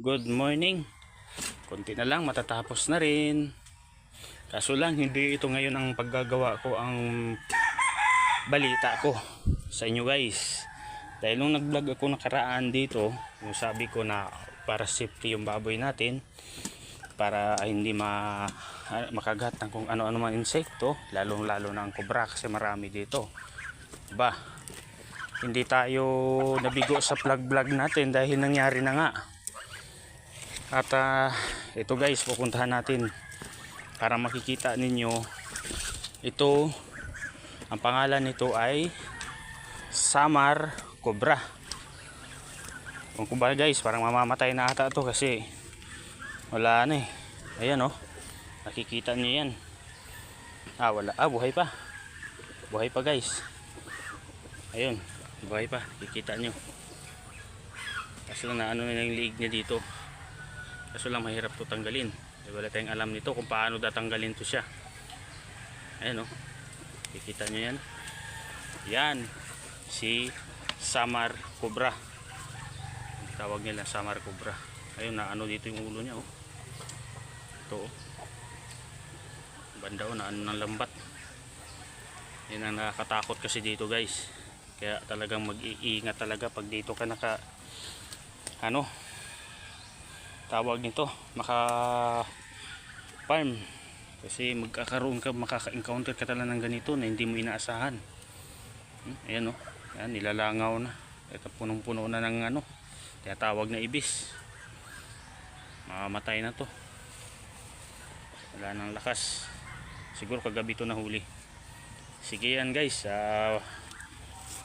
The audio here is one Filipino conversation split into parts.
Good morning. Konti na lang matatapos na rin. Kaso lang hindi ito ngayon ang paggagawa ko ang balita ko sa inyo guys. Dahil nung nag-vlog ako nakaraan dito, yung sabi ko na para safety yung baboy natin, para hindi ma makagat ng kung ano-ano mga insekto, lalong lalo na ang kubra kasi marami dito. Ba, hindi tayo nabigo sa vlog-vlog natin dahil nangyari na nga. At ah, ito guys, pupuntahan natin para makikita ninyo ito ang pangalan nito ay Samar Cobra. Kung kumbaga guys, parang mamamatay na ata to kasi wala na eh. Ayan oh. Nakikita niyo yan. Ah, wala. Ah, buhay pa. Buhay pa guys. Ayun, buhay pa. Kikita. Kaso lang na ano na yung liig niya dito. Kaso lang mahirap to tanggalin. Eh, wala tayong alam nito kung paano datanggalin to siya. Ayan o. Kikita nyo yan. Yan. Si Samar Cobra. Tawag nila Samar Cobra. Ayun na ano dito yung ulo niya oh. Ito oh. Banda oh na ano ng lambat. Yan ang nakakatakot kasi dito guys. Kaya talagang mag-iingat talaga pag dito ka naka ano tawag nito maka farm. Kasi magkakaroon ka makaka-encounter ka talaga ng ganito na hindi mo inaasahan. Hmm, ayan o ayan, nilalangaw na. Ito punong-puno na ng ano tawag na ibis. Mamamatay na to. Wala nang lakas. Siguro kagabi to nahuli. Sige yan guys. Ah,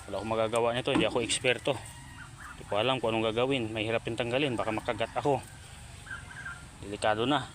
wala akong magagawa nito. Hindi ako eksperto. Hindi ko alam kung anong gagawin. Mahirap yung tanggalin. Baka makagat ako delikado na